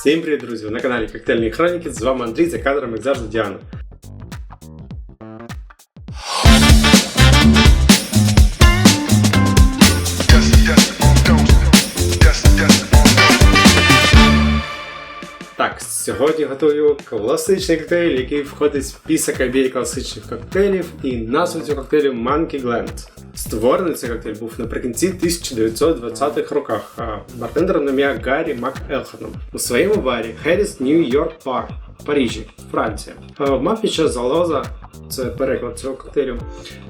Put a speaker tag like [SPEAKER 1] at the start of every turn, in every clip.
[SPEAKER 1] Всім привіт, друзі! Ви на каналі Коктейльні Хроніки. З вами Андрій за кадром, як завжди Діана. Готую класичний коктейль, який входить в список обій класичних коктейлів, і назву цього коктейлю Monkey Gland. Створений цей коктейль був наприкінці 1920-х роках, а бартендером ім'я Гаррі МакЕлханом. У своєму барі Harris New York Bar Парижі, Франція. Е, Мав під залоза, це переклад цього коктейлю,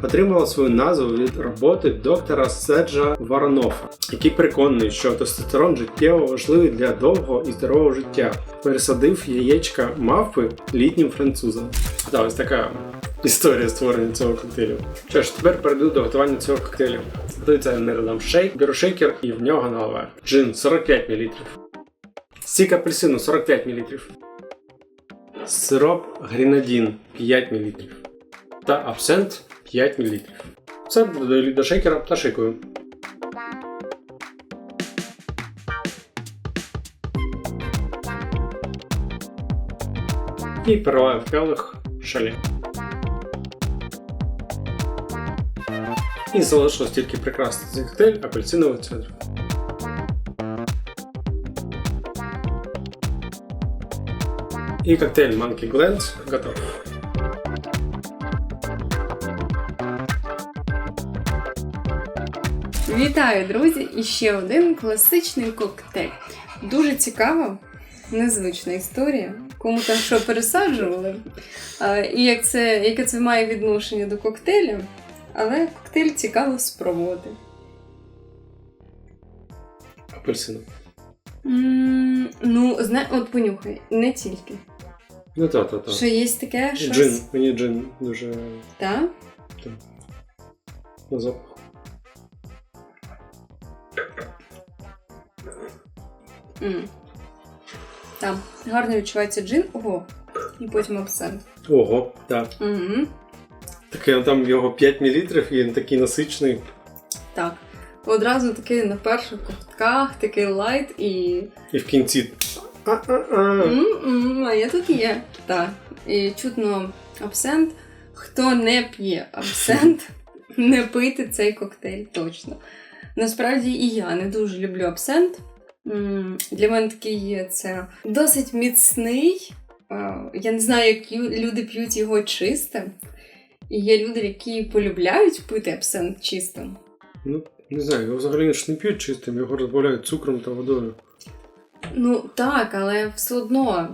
[SPEAKER 1] отримала свою назву від роботи доктора Седжа Воронофа, який переконаний, що тестостерон життєво важливий для довгого і здорового життя. Пересадив яєчка мавпи літнім французам. Да, ось така історія створення цього коктейлю. Що ж, тепер перейду до готування цього коктейлю. Готується не додам шейк, беру шейкер і в нього наливаю. Джин 45 мл. Сік апельсину 45 мл. Сироп гренадін 5 мл. Та абсент 5 мл. Це додаю до шейкера та шейкую. І переливаю в келих шалі. І залишилось тільки прикрасити коктейль апельсиновий цедр. І коктейль Monkey Glands готов.
[SPEAKER 2] Вітаю, друзі! І ще один класичний коктейль. Дуже цікава, незвична історія. Кому там що пересаджували. І як це, яке це має відношення до коктейля. Але коктейль цікаво спробувати.
[SPEAKER 1] Апельсиновий.
[SPEAKER 2] м ну, зна... от понюхай, не тільки.
[SPEAKER 1] Ну та, та, та.
[SPEAKER 2] Що є таке щось.
[SPEAKER 1] Джин. Мені джин дуже
[SPEAKER 2] Так?
[SPEAKER 1] на запах.
[SPEAKER 2] М. Там гарно відчувається джин. Ого. І потім абсент.
[SPEAKER 1] Ого, так.
[SPEAKER 2] Угу.
[SPEAKER 1] Таке там його 5 мл і він такий насичений.
[SPEAKER 2] Так. Одразу такий на перших ковтках, такий лайт і.
[SPEAKER 1] І в кінці.
[SPEAKER 2] А я тут є. Так. І чутно абсент. Хто не п'є абсент, не пийте цей коктейль точно. Насправді і я не дуже люблю абсент. Для мене такий є це досить міцний. Я не знаю, як люди п'ють його чистим. І є люди, які полюбляють пити абсент чистим.
[SPEAKER 1] Ну, не знаю, його взагалі ж не п'ють чистим, його розбавляють цукром та водою.
[SPEAKER 2] Ну так, але все одно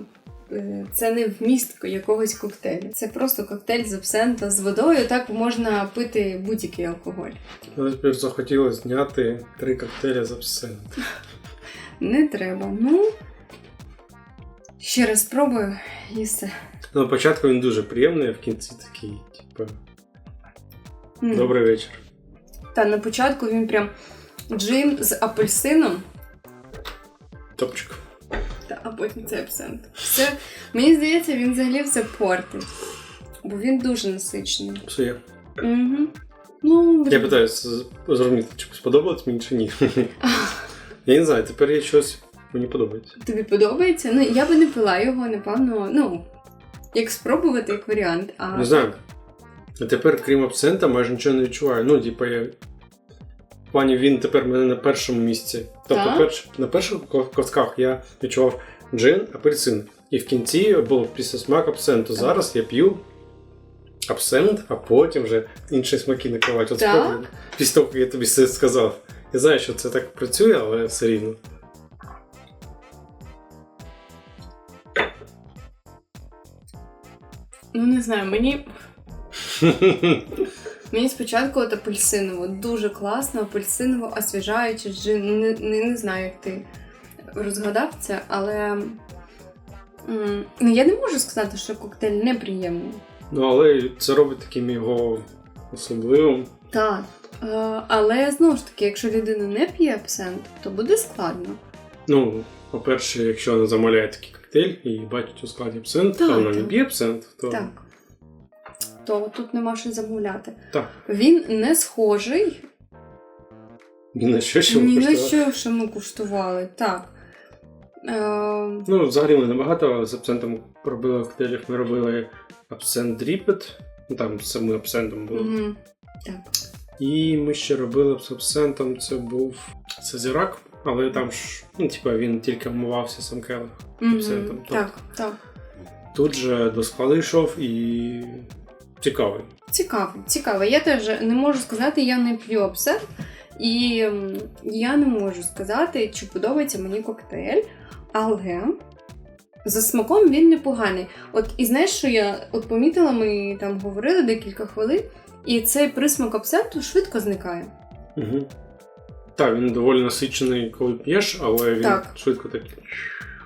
[SPEAKER 2] е, це не вміст якогось коктейлю. Це просто коктейль з абсента з водою. Так можна пити будь-який алкоголь.
[SPEAKER 1] Тепер захотілося зняти три коктейлі з абсенту.
[SPEAKER 2] Не треба. Ну ще раз спробую і все.
[SPEAKER 1] Ну, на початку він дуже приємний, а в кінці такий, типу, добрий вечір.
[SPEAKER 2] Та на початку він прям джин з апельсином,
[SPEAKER 1] Топчик.
[SPEAKER 2] та, а потім це абсент. Все, мені здається, він взагалі все портить. Бо він дуже насичений.
[SPEAKER 1] Псує.
[SPEAKER 2] Угу. Ну,
[SPEAKER 1] Я
[SPEAKER 2] блін.
[SPEAKER 1] питаюся зрозуміти, чи сподобалось мені чи ні. Я не знаю, тепер є щось мені подобається.
[SPEAKER 2] Тобі подобається? Ну, я би не пила його, напевно, ну, як спробувати, як варіант. А
[SPEAKER 1] Не знаю. А тепер, крім абсента, майже нічого не відчуваю. Ну, типу, я. Плані він тепер мене на першому місці. Тобто, перш... на перших ко- ковтках я відчував джин, апельсин. І в кінці був після смак абсенту.
[SPEAKER 2] Так.
[SPEAKER 1] Зараз я п'ю абсент, а потім вже інші смаки накривають. От
[SPEAKER 2] Так?
[SPEAKER 1] спробуй. Після того, як я тобі все сказав. Я знаю, що це так працює, але все рівно.
[SPEAKER 2] ну не знаю, мені. Мені спочатку от апельсиново дуже класно, апельсиново, освіжаюче, джин. Не, не, не знаю, як ти розгадав це, але ну, я не можу сказати, що коктейль неприємний.
[SPEAKER 1] Ну, але це робить таким його особливим.
[SPEAKER 2] Так. Е, але знову ж таки, якщо людина не п'є абсент, то буде складно.
[SPEAKER 1] Ну, по-перше, якщо вона замовляє такий коктейль і бачить у складі абсент,
[SPEAKER 2] Так,
[SPEAKER 1] а вона не п'є абсент, то
[SPEAKER 2] Так. То тут нема що замовляти.
[SPEAKER 1] так.
[SPEAKER 2] Він не схожий
[SPEAKER 1] Ні на що, що
[SPEAKER 2] ні на що, що ми куштували. Так. Е,
[SPEAKER 1] Ну, взагалі ми небагато з абсентом робили коктейлів. Ми робили абсент дріпет, ну там з самим абсентом було.
[SPEAKER 2] мгм. Так.
[SPEAKER 1] І ми ще робили з абсентом, це був Сазірак, але там ж, ну, типа, він тільки вмивався сам келих.
[SPEAKER 2] Мгм.
[SPEAKER 1] Абсентом,
[SPEAKER 2] Так, так.
[SPEAKER 1] Тут же до складу йшов і цікавий.
[SPEAKER 2] Цікаво, цікаво. Я теж не можу сказати, я не п'ю абсент, і я не можу сказати, чи подобається мені коктейль, але за смаком він непоганий. От і знаєш, що я от помітила, ми там говорили декілька хвилин, і цей присмак абсенту швидко зникає.
[SPEAKER 1] Угу. Так, він доволі насичений, коли п'єш, але він
[SPEAKER 2] Так.
[SPEAKER 1] швидко так.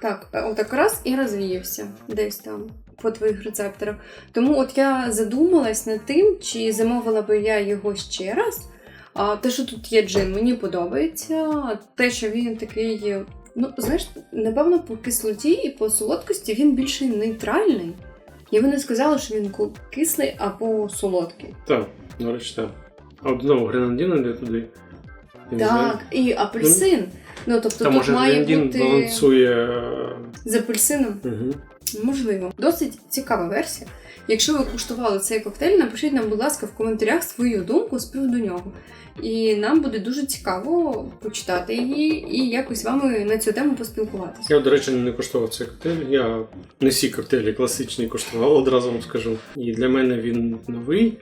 [SPEAKER 2] Так, е, отак раз і розвіявся десь там по твоїх рецепторах. Тому от я задумалась над тим, чи замовила би я його ще раз. А те, що тут є джин, мені подобається. Те, що він такий, ну знаєш, напевно, по кислоті і по солодкості він більше нейтральний. Я би не сказала, що він кислий або солодкий.
[SPEAKER 1] Так, до речі, так. А от знову гренадін йде туди.
[SPEAKER 2] Так, і апельсин. Ну тобто
[SPEAKER 1] Та
[SPEAKER 2] тут
[SPEAKER 1] може
[SPEAKER 2] має
[SPEAKER 1] гренадін
[SPEAKER 2] бути
[SPEAKER 1] балансує.
[SPEAKER 2] з апельсином.
[SPEAKER 1] Угу.
[SPEAKER 2] Можливо, досить цікава версія. Якщо ви куштували цей коктейль, напишіть нам, будь ласка, в коментарях свою думку з приводу нього. І нам буде дуже цікаво почитати її і якось з вами на цю тему поспілкуватися.
[SPEAKER 1] Я, до речі, не куштував цей коктейль. Я не всі коктейлі класичні куштував, одразу вам скажу. І для мене він новий,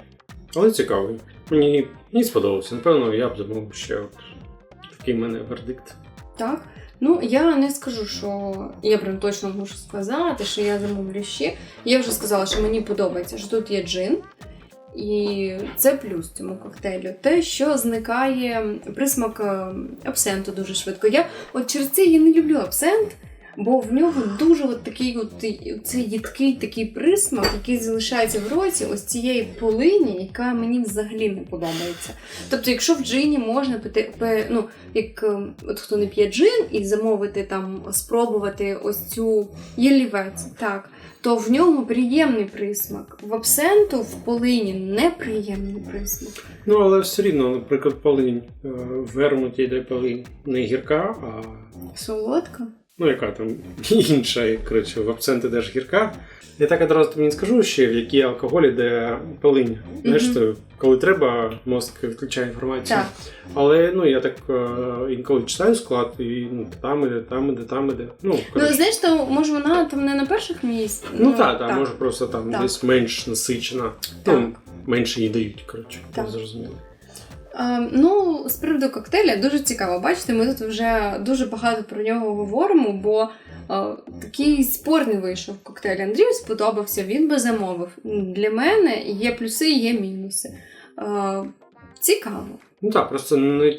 [SPEAKER 1] але цікавий. Мені, мені сподобався. Напевно, я б замовив ще от такий в мене вердикт.
[SPEAKER 2] Так? Ну, я не скажу, що я прям точно можу сказати, що я замовлю ще. Я вже сказала, що мені подобається, що тут є джин. І це плюс цьому коктейлю. Те, що зникає присмак е, абсенту дуже швидко. Я от через це я не люблю абсент, бо в нього дуже от такий от цей їдкий такий присмак, який залишається в роті, ось цієї полині, яка мені взагалі не подобається. Тобто, якщо в джині можна пити, ну, як е, от хто не п'є джин і замовити там, спробувати ось цю ялівець, так, то в ньому приємний присмак. В абсенту в полині неприємний присмак.
[SPEAKER 1] Ну, але все рівно, наприклад, полинь е, в вермуті йде полинь не гірка, а
[SPEAKER 2] Солодка.
[SPEAKER 1] Ну яка там інша, коротше, в абсент іде ж гірка. Я так одразу тобі не скажу ще, в який алкоголь іде полинь. Знаєш, то, коли треба, мозк відключає інформацію.
[SPEAKER 2] Так.
[SPEAKER 1] Але ну я так е, інколи читаю склад, і ну, там іде, там іде, там іде. Ну,
[SPEAKER 2] Ну,
[SPEAKER 1] коротше.
[SPEAKER 2] знаєш, то може вона там не на перших місцях.
[SPEAKER 1] ну так, так, може просто там
[SPEAKER 2] Так.
[SPEAKER 1] десь менш насичена.
[SPEAKER 2] Так.
[SPEAKER 1] Ну, менше її дають, коротше,
[SPEAKER 2] Так.
[SPEAKER 1] зрозуміло.
[SPEAKER 2] А, ну, з приводу коктейля дуже цікаво. Бачите, ми тут вже дуже багато про нього говоримо, бо а, такий спорний вийшов коктейль. Андрію сподобався, він би замовив. Для мене є плюси, є мінуси. А, цікаво.
[SPEAKER 1] Ну так, просто не,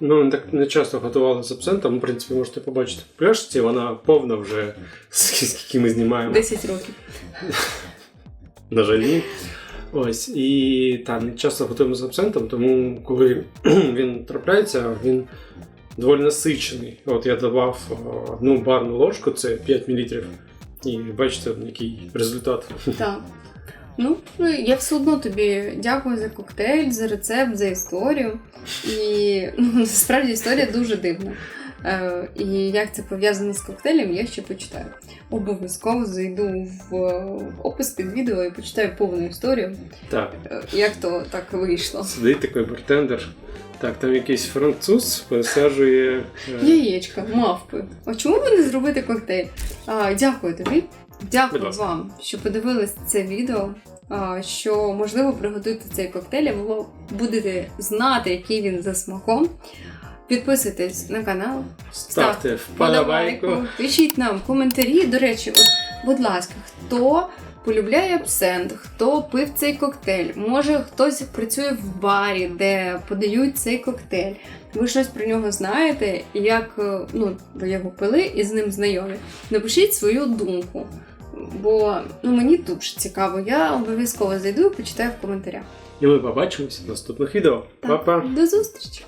[SPEAKER 1] ну, так не часто готували з абсентом. В принципі, можете побачити в пляшці, вона повна вже, скільки ми знімаємо.
[SPEAKER 2] 10 років.
[SPEAKER 1] На жаль, ні. Ось, і там не часто готуємо з абсентом, тому коли він трапляється, він доволі насичений. От я давав е, одну барну ложку, це 5 мл. І бачите, який результат.
[SPEAKER 2] Так. Ну, ну, я все одно тобі дякую за коктейль, за рецепт, за історію. І ну, насправді історія дуже дивна. Е, і як це пов'язано з коктейлем, я ще почитаю. Обов'язково зайду в опис під відео і почитаю повну історію,
[SPEAKER 1] Так,
[SPEAKER 2] е, як то так вийшло.
[SPEAKER 1] сидить такий бартендер. Так, там якийсь француз пересаджує. е,
[SPEAKER 2] Яєчка, мавпи. А чому би не зробити коктейль? А, дякую тобі. Дякую вам, що подивились це відео. А, що можливо приготуйте цей коктейль, а ви будете знати, який він за смаком. Підписуйтесь на канал,
[SPEAKER 1] Ставте вподобайку.
[SPEAKER 2] пишіть нам коментарі. До речі, от, будь ласка, хто полюбляє абсент, хто пив цей коктейль, може хтось працює в барі, де подають цей коктейль. Ви щось про нього знаєте, як е, ну, ви його пили і з ним знайомі. Напишіть свою думку. Бо ну, мені дуже цікаво. Я обов'язково зайду і почитаю в коментарях.
[SPEAKER 1] І ми побачимося в наступних відео. Па-па!
[SPEAKER 2] До зустрічі!